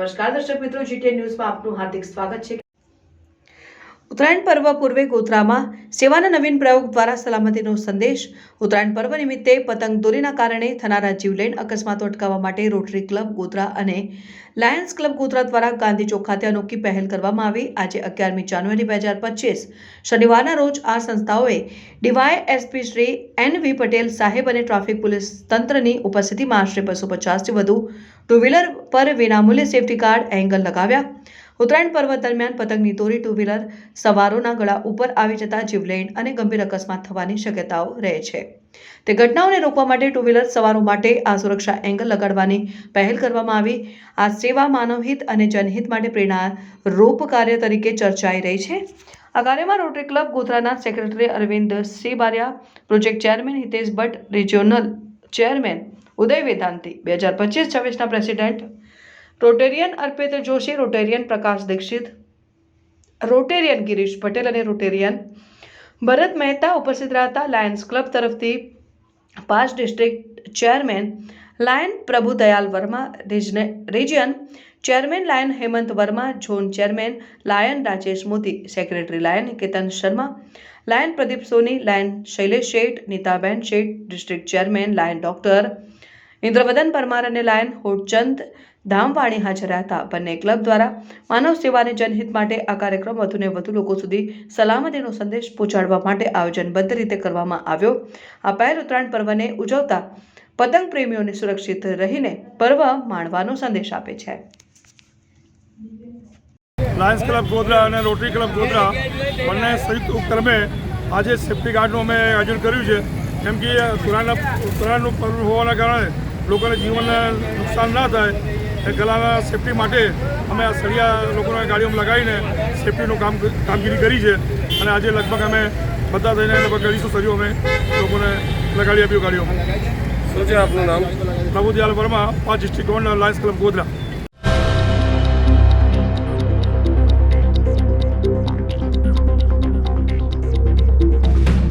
નમસ્કાર. દર્શક મિત્રો જીટીએ ન્યૂઝમાં આપનું હાર્દિક સ્વાગત છે. ઉત્તરાયણ પર્વ પૂર્વે ગોધરામાં સેવાના નવીન પ્રયોગ દ્વારા સલામતીનો સંદેશ. ઉત્તરાયણ પર્વ નિમિત્તે પતંગ દોરીના કારણે થનારા જીવલેણ અકસ્માતો અટકાવવા માટે રોટરી ક્લબ ગોધરા અને લાયન્સ ક્લબ ગોધરા દ્વારા ગાંધી ચોક ખાતે અનોખી પહેલ કરવામાં આવી. આજે અગિયારમી જાન્યુઆરી બે હજાર પચીસ, શનિવારના રોજ આ સંસ્થાઓએ D Y S P Shri N V Patel સાહેબ અને ટ્રાફિક પોલીસ તંત્રની ઉપસ્થિતિમાં આશરે બસો પચાસથી વધુ ટુ વ્હીલર પર વિનામૂલ્યે સેફટી કાર્ડ એંગલ લગાવ્યા. ઉત્તરાયણ પર્વ દરમિયાન પતંગની દોરી ટુ વ્હીલર સવારોના ગળા ઉપર આવી જતા જીવલેણ અને ગંભીર અકસ્માત થવાની શક્યતાઓ રહે છે. તે ઘટનાઓને રોકવા માટે ટુ વ્હીલર સવારો માટે આ સુરક્ષા એંગલ લગાડવાની પહેલ કરવામાં આવી. આ સેવા માનવહિત અને જનહિત માટે પ્રેરણા રૂપ કાર્ય તરીકે ચર્ચાઈ રહી છે. આ કાર્યમાં Rotary Club ગોધરાના secretary Arvind Shribaria project chairman Hitesh Bhatt regional chairman Uday Vedanti, બે હજાર પચીસ છવ્વીસના president Rotarian Arpit Joshi Rotarian Prakash Dixit Rotarian Girish Patel અને રોટેરિયન ભરત મહેતા ઉપસ્થિત રહ્યા લાયન્સ ક્લબ તરફથી પાંચ district chairman lion Prabhu Dayal Verma રિજને region chairman lion Hemant Verma zone chairman lion Rajesh Modi secretary lion Ketan Sharma lion Pradeep Soni lion Shailesh Sheth Nitaben Sheth district chairman lion doctor Indravadan Parmar અને lion હોડચંદ Dhamwani હાજર હતા બંને club દ્વારા માનવ સેવા જનહિત માટે આ કાર્યક્રમ વધુને વધુ લોકો સુધી સલામતીનો સંદેશ પહોંચાડવા માટે આયોજનબદ્ધ રીતે કરવામાં આવ્યો. આ પહેલ ઉત્તરાયણ પર્વને ઉજવતા પતંગ પ્રેમીઓને સુરક્ષિત રહીને પર્વ માણવાનો સંદેશ આપે છે. લાયન્સ ક્લબ ગોધરા અને રોટરી ક્લબ ગોધરા બંને સંયુક્ત ઉપક્રમે આજે સેફ્ટી ગાર્ડનું અમે આયોજન કર્યું છે. કેમ કે ઉત્તરાયણના ઉત્તરાયણનું પર્વ હોવાના કારણે લોકોને જીવનને નુકસાન ના થાય. ગલાના સેફટી માટે અમે આ સળિયા લોકોને ગાડીઓમાં લગાવીને સેફટીનું કામ કામગીરી કરી છે. અને આજે લગભગ અમે બધા થઈને લગભગ કરીશું સળિયો અમે લોકોને લગાડી આપ્યું ગાડીઓમાં. શું છે આપનું નામ? પ્રભુદયાલ વર્મા પાંચ ડિસ્ટ્રિક્ટ લાયન્સ ક્લબ ગોધરા.